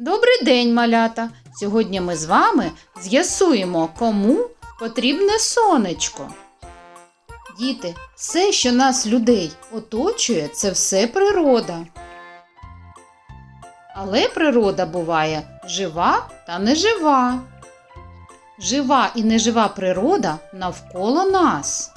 Добрий день, малята! Сьогодні ми з вами з'ясуємо, кому потрібне сонечко. Діти, все, що нас людей оточує, це все природа. Але природа буває жива та нежива. Жива і нежива природа навколо нас.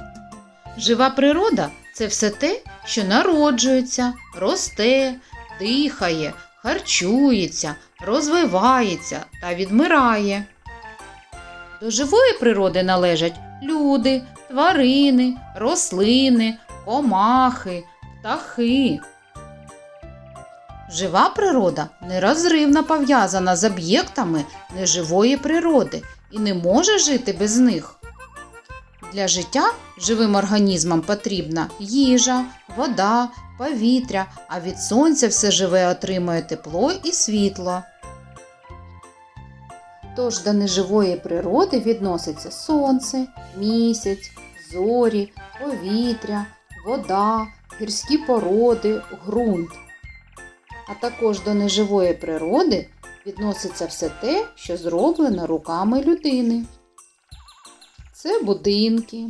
Жива природа це все те, що народжується, росте, дихає, харчується, розвивається та відмирає. До живої природи належать люди, тварини, рослини, комахи, птахи. Жива природа нерозривно пов'язана з об'єктами неживої природи і не може жити без них. Для життя живим організмам потрібна їжа, вода, повітря, а від сонця все живе отримує тепло і світло. Тож до неживої природи відноситься сонце, місяць, зорі, повітря, вода, гірські породи, ґрунт. А також до неживої природи відноситься все те, що зроблено руками людини. Це будинки,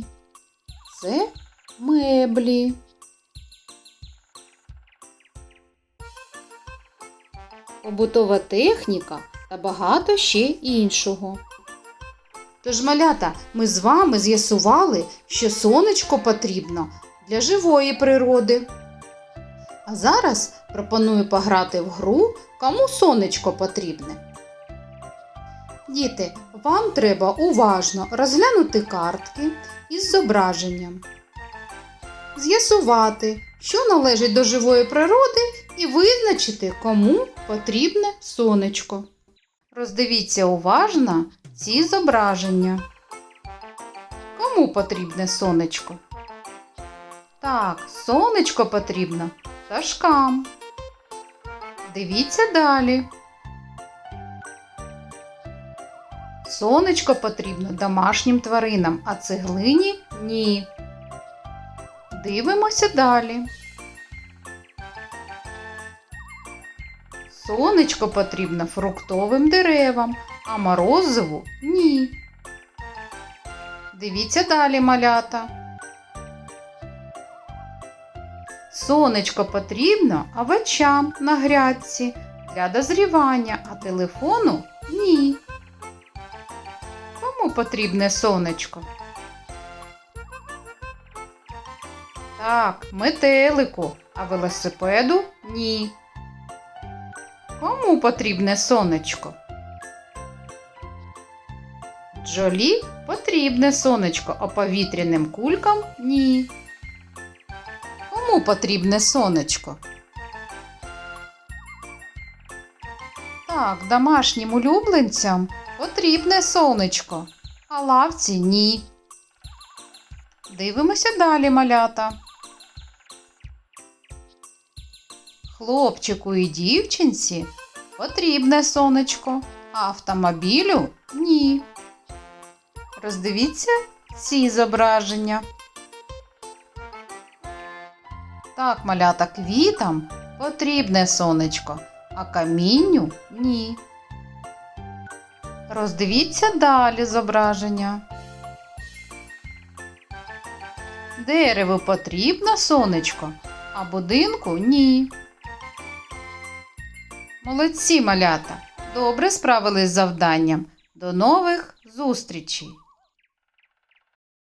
це меблі. Побутова техніка та багато ще іншого. Тож, малята, ми з вами з'ясували, що сонечко потрібно для живої природи. А зараз пропоную пограти в гру, кому сонечко потрібне. Діти, вам треба уважно розглянути картки із зображенням, з'ясувати, що належить до живої природи, і визначити, кому потрібне сонечко. Роздивіться уважно ці зображення. Кому потрібне сонечко? Так, сонечко потрібно пташкам. Дивіться далі. Сонечко потрібно домашнім тваринам, а цеглині ні. Дивимося далі. Сонечко потрібно фруктовим деревам, а морозиву ні. Дивіться далі, малята. Сонечко потрібно овочам на грядці для дозрівання, а телефону ні. Кому потрібне сонечко? Так, метелику, а велосипеду ні. Кому потрібне сонечко? Джолі потрібне сонечко, а повітряним кулькам ні. Кому потрібне сонечко? Так, домашнім улюбленцям потрібне сонечко, а лавці ні. Дивимося далі, малята. Хлопчику і дівчинці потрібне сонечко, а автомобілю ні. Роздивіться ці зображення. Так, малята квітам потрібне сонечко, а камінню ні. Роздивіться далі зображення. Дереву потрібно сонечко, а будинку ні. Молодці малята! Добре справились з завданням. До нових зустрічей!